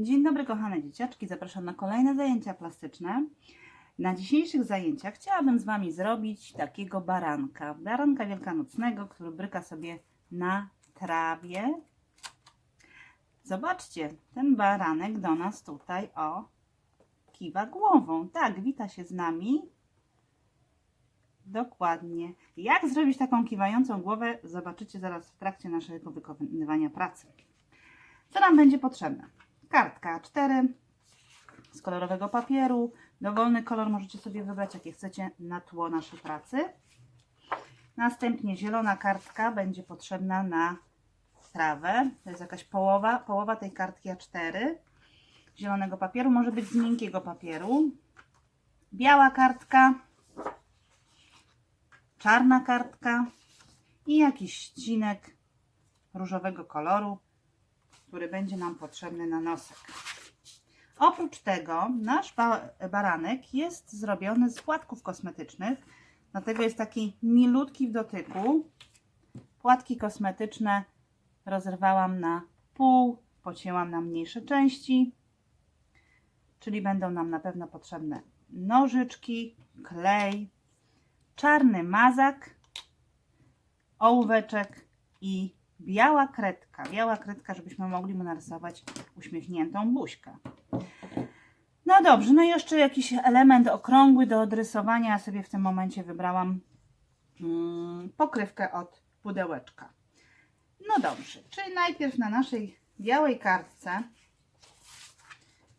Dzień dobry kochane dzieciaczki, zapraszam na kolejne zajęcia plastyczne. Na dzisiejszych zajęciach chciałabym z Wami zrobić takiego baranka. Baranka wielkanocnego, który bryka sobie na trawie. Zobaczcie, ten baranek do nas tutaj o kiwa głową. Tak, wita się z nami. Dokładnie. Jak zrobić taką kiwającą głowę, zobaczycie zaraz w trakcie naszego wykonywania pracy. Co nam będzie potrzebne? Kartka A4 z kolorowego papieru. Dowolny kolor możecie sobie wybrać, jakie chcecie na tło naszej pracy. Następnie zielona kartka będzie potrzebna na trawę. To jest jakaś połowa, połowa tej kartki A4 zielonego papieru. Może być z miękkiego papieru. Biała kartka, czarna kartka i jakiś ścinek różowego koloru który będzie nam potrzebny na nosek. Oprócz tego nasz ba baranek jest zrobiony z płatków kosmetycznych, dlatego jest taki milutki w dotyku. Płatki kosmetyczne rozerwałam na pół, pocięłam na mniejsze części, czyli będą nam na pewno potrzebne nożyczki, klej, czarny mazak, ołóweczek i biała kredka. Biała kredka, żebyśmy mogli mu narysować uśmiechniętą buźkę. No dobrze, no i jeszcze jakiś element okrągły do odrysowania. Ja sobie w tym momencie wybrałam mm, pokrywkę od pudełeczka. No dobrze, czyli najpierw na naszej białej kartce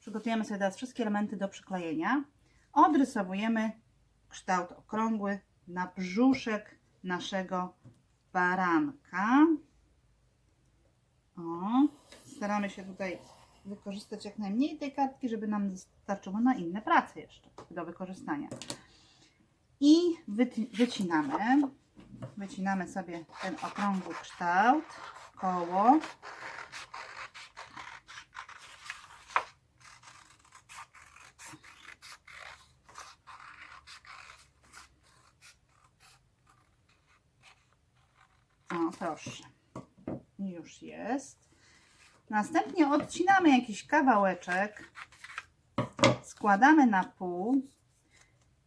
przygotujemy sobie teraz wszystkie elementy do przyklejenia. Odrysowujemy kształt okrągły na brzuszek naszego baranka. O, staramy się tutaj wykorzystać jak najmniej tej kartki, żeby nam starczyło na inne prace jeszcze do wykorzystania. I wyci- wycinamy. Wycinamy sobie ten okrągły kształt, koło. O, proszę. Już jest. Następnie odcinamy jakiś kawałeczek, składamy na pół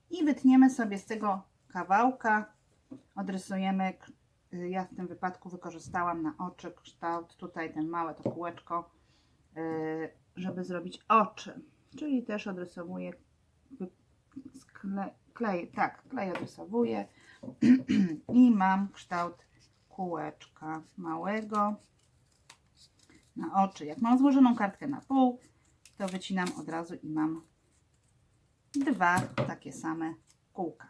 i wytniemy sobie z tego kawałka, odrysujemy, y, ja w tym wypadku wykorzystałam na oczy kształt, tutaj ten małe to kółeczko, y, żeby zrobić oczy, czyli też odrysowuję klej, tak, klej odrysowuję i mam kształt kółeczka małego na oczy. Jak mam złożoną kartkę na pół, to wycinam od razu i mam dwa takie same kółka.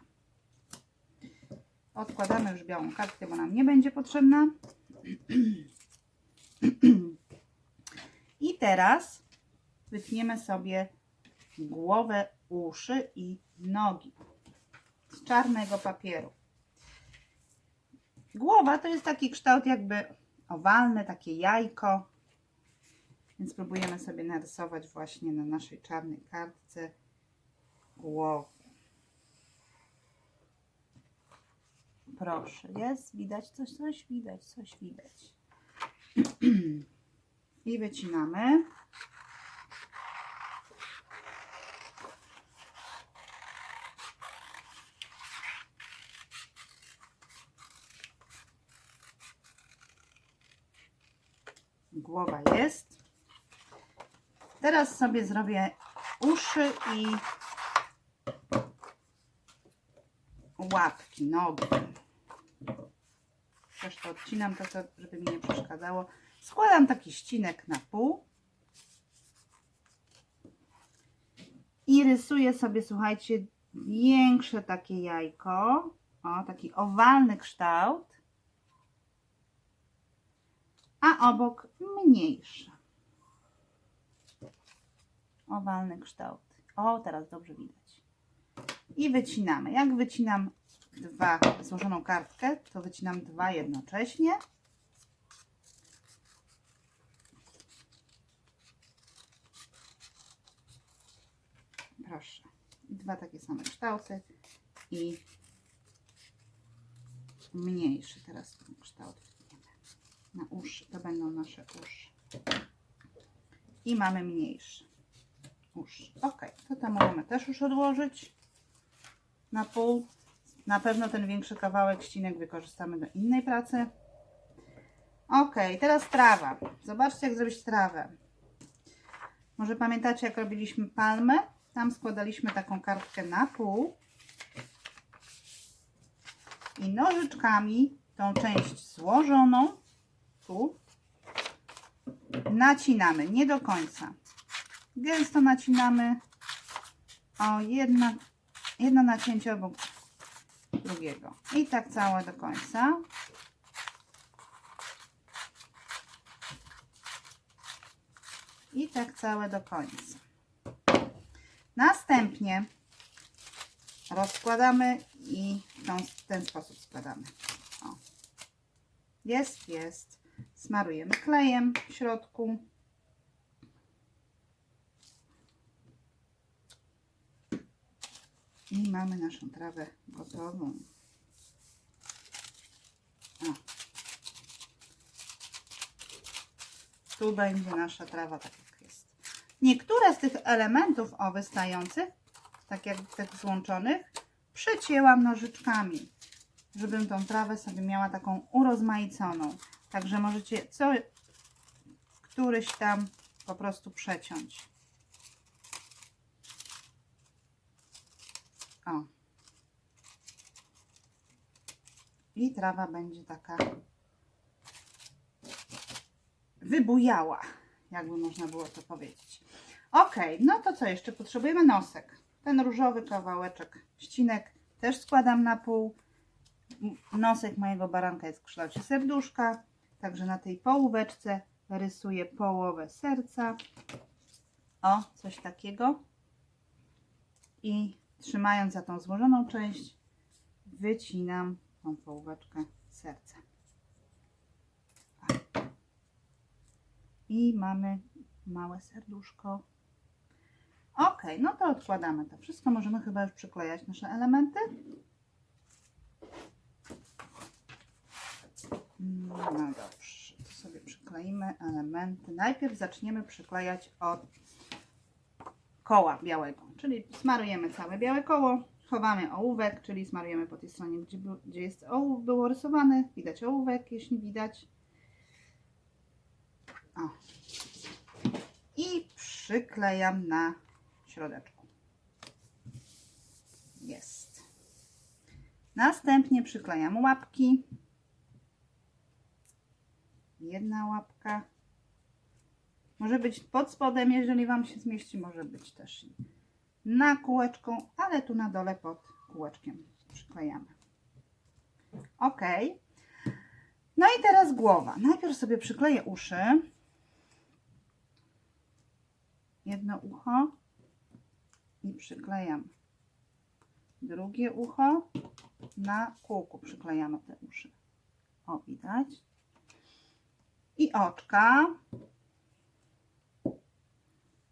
Odkładamy już białą kartkę, bo nam nie będzie potrzebna. I teraz wytniemy sobie głowę, uszy i nogi z czarnego papieru. Głowa to jest taki kształt jakby owalny, takie jajko. Więc próbujemy sobie narysować właśnie na naszej czarnej kartce głowę. Proszę, jest, widać coś, coś widać, coś widać. I wycinamy. Głowa jest. Teraz sobie zrobię uszy i łapki, nogi. Też to odcinam, to żeby mi nie przeszkadzało. Składam taki ścinek na pół. I rysuję sobie, słuchajcie, większe takie jajko. O, taki owalny kształt. A obok mniejsze. Owalny kształt. O, teraz dobrze widać. I wycinamy. Jak wycinam dwa, złożoną kartkę, to wycinam dwa jednocześnie. Proszę. Dwa takie same kształty i mniejszy teraz kształt. Na uszy, to będą nasze uszy. i mamy mniejszy usz. Ok, to tam możemy też już odłożyć na pół. Na pewno ten większy kawałek ścinek wykorzystamy do innej pracy. Ok, teraz trawa. Zobaczcie, jak zrobić trawę. Może pamiętacie, jak robiliśmy palmę? Tam składaliśmy taką kartkę na pół i nożyczkami tą część złożoną tu nacinamy, nie do końca. Gęsto nacinamy o jedna, jedno nacięcie obok drugiego. I tak całe do końca. I tak całe do końca. Następnie rozkładamy i w ten sposób składamy. O. Jest, jest. Smarujemy klejem w środku. I mamy naszą trawę gotową. O. Tu będzie nasza trawa tak jak jest. Niektóre z tych elementów o wystających, tak jak tych złączonych, przecięłam nożyczkami, żebym tą trawę sobie miała taką urozmaiconą. Także możecie co któryś tam po prostu przeciąć. O. I trawa będzie taka wybujała, jakby można było to powiedzieć. Ok, no to co jeszcze? Potrzebujemy nosek. Ten różowy kawałeczek ścinek też składam na pół. Nosek mojego baranka jest w kształcie serduszka, także na tej połóweczce rysuję połowę serca. O, coś takiego. I trzymając za tą złożoną część, wycinam tą połóweczkę serca. I mamy małe serduszko. Ok, no to odkładamy to wszystko. Możemy chyba już przyklejać nasze elementy. No dobrze, to sobie przykleimy elementy. Najpierw zaczniemy przyklejać od koła białego, czyli smarujemy całe białe koło, chowamy ołówek, czyli smarujemy po tej stronie, gdzie, gdzie jest ołów, było rysowany. Widać ołówek, jeśli widać. O. I przyklejam na środeczku. Jest. Następnie przyklejam łapki. Jedna łapka. Może być pod spodem, jeżeli Wam się zmieści, może być też na kółeczką, ale tu na dole pod kółeczkiem przyklejamy. Ok. No i teraz głowa. Najpierw sobie przykleję uszy. Jedno ucho i przyklejam drugie ucho. Na kółku przyklejamy te uszy. O, widać. I oczka.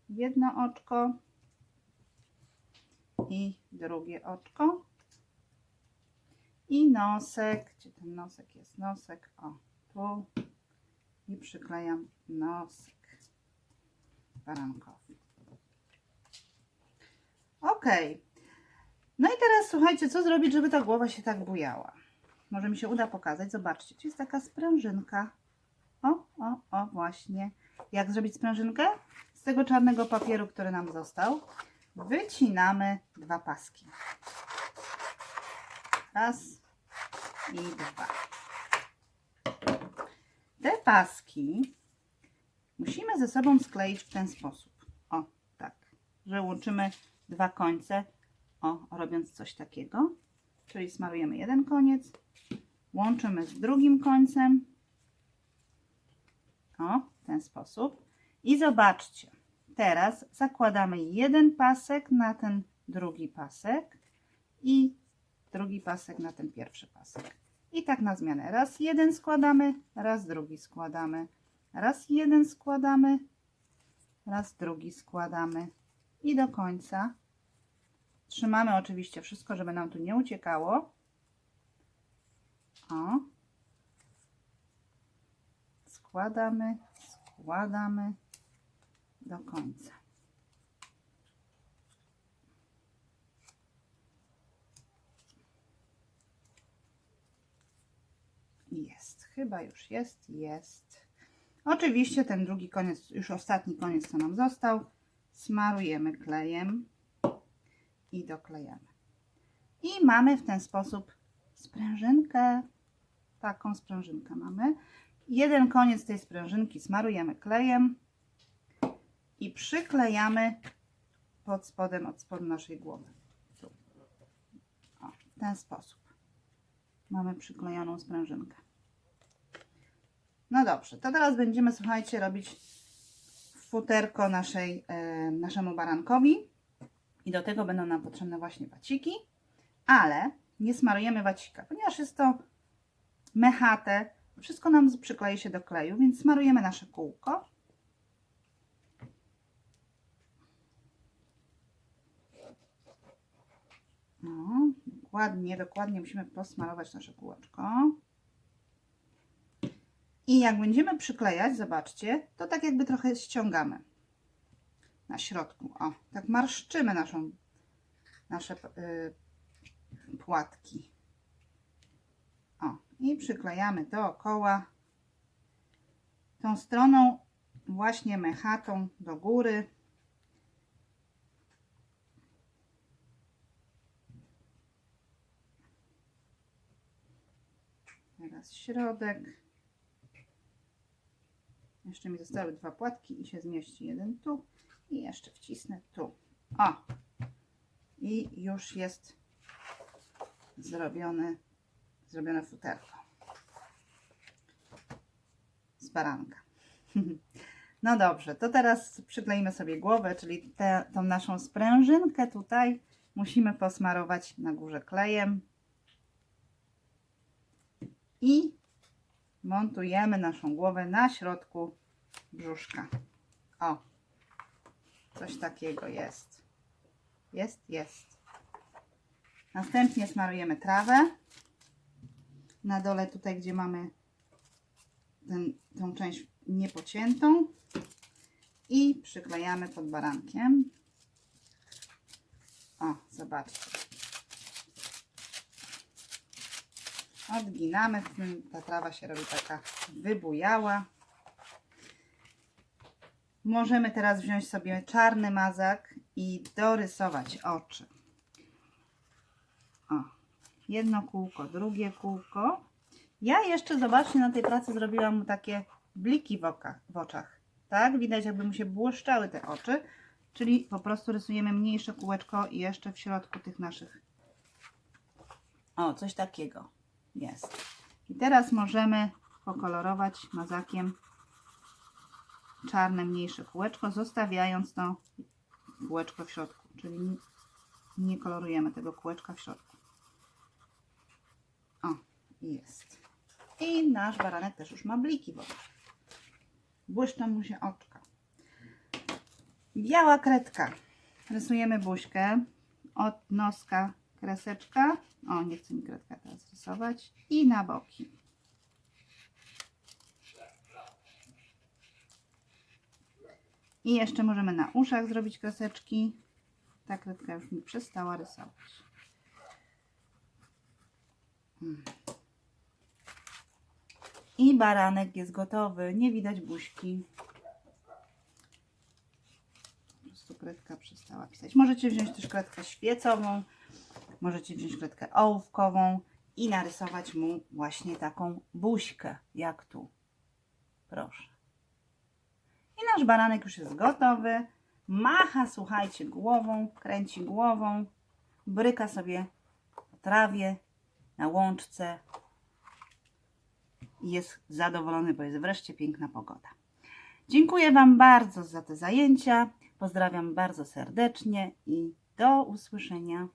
Jedno oczko i drugie oczko. I nosek. Gdzie ten nosek jest? Nosek. O, tu. I przyklejam nosek barankowi. Ok. No i teraz słuchajcie, co zrobić, żeby ta głowa się tak bujała? Może mi się uda pokazać. Zobaczcie, tu jest taka sprężynka. O, o, o, właśnie. Jak zrobić sprężynkę? Z tego czarnego papieru, który nam został, wycinamy dwa paski. Raz i dwa. Te paski musimy ze sobą skleić w ten sposób. O, tak, że łączymy dwa końce, o, robiąc coś takiego. Czyli smarujemy jeden koniec, łączymy z drugim końcem. O, w ten sposób. I zobaczcie, teraz zakładamy jeden pasek na ten drugi pasek i drugi pasek na ten pierwszy pasek. I tak na zmianę. Raz jeden składamy, raz drugi składamy. Raz jeden składamy, raz drugi składamy. I do końca. Trzymamy oczywiście wszystko, żeby nam tu nie uciekało. O. Składamy, składamy do końca. Jest, chyba już jest, jest. Oczywiście ten drugi koniec, już ostatni koniec, co nam został, smarujemy klejem i doklejamy. I mamy w ten sposób sprężynkę. Taką sprężynkę mamy. Jeden koniec tej sprężynki smarujemy klejem i przyklejamy pod spodem, od spodu naszej głowy. O, w ten sposób. Mamy przyklejoną sprężynkę. No dobrze, to teraz będziemy, słuchajcie, robić futerko naszej, e, naszemu barankowi. I do tego będą nam potrzebne właśnie waciki, ale nie smarujemy wacika, ponieważ jest to mechate. Wszystko nam przyklei się do kleju, więc smarujemy nasze kółko. No, dokładnie, dokładnie musimy posmarować nasze kółeczko. I jak będziemy przyklejać, zobaczcie, to tak jakby trochę ściągamy na środku. O, tak marszczymy naszą, nasze y, płatki. I przyklejamy dookoła tą stroną właśnie mechatą do góry. Teraz środek. Jeszcze mi zostały dwa płatki i się zmieści jeden tu i jeszcze wcisnę tu. O! I już jest zrobione, zrobione futerko z baranka. No dobrze, to teraz przykleimy sobie głowę, czyli tę tą naszą sprężynkę tutaj musimy posmarować na górze klejem i montujemy naszą głowę na środku brzuszka. O, coś takiego jest. Jest, jest. Następnie smarujemy trawę. Na dole tutaj, gdzie mamy ten, tą część niepociętą i przyklejamy pod barankiem. O, zobaczcie. Odginamy, ta trawa się robi taka wybujała. Możemy teraz wziąć sobie czarny mazak i dorysować oczy. O, jedno kółko, drugie kółko. Ja jeszcze, zobaczcie, na tej pracy zrobiłam mu takie bliki w, w oczach. Tak, widać jakby mu się błyszczały te oczy. Czyli po prostu rysujemy mniejsze kółeczko i jeszcze w środku tych naszych. O, coś takiego jest. I teraz możemy pokolorować mazakiem czarne mniejsze kółeczko, zostawiając to kółeczko w środku, czyli nie kolorujemy tego kółeczka w środku. Jest. I nasz baranek też już ma bliki w oczach. Błyszczą mu się oczka. Biała kredka. Rysujemy buźkę. Od noska kreseczka. O, nie chce mi kredka teraz rysować. I na boki. I jeszcze możemy na uszach zrobić kreseczki. Ta kredka już mi przestała rysować. Mm. I baranek jest gotowy. Nie widać buźki. Po prostu kredka przestała pisać. Możecie wziąć też kredkę świecową. Możecie wziąć kredkę ołówkową i narysować mu właśnie taką buźkę, jak tu. Proszę. I nasz baranek już jest gotowy. Macha, słuchajcie, głową, kręci głową, bryka sobie po trawie, na łączce jest zadowolony, bo jest wreszcie piękna pogoda. Dziękuję Wam bardzo za te zajęcia. Pozdrawiam bardzo serdecznie i do usłyszenia.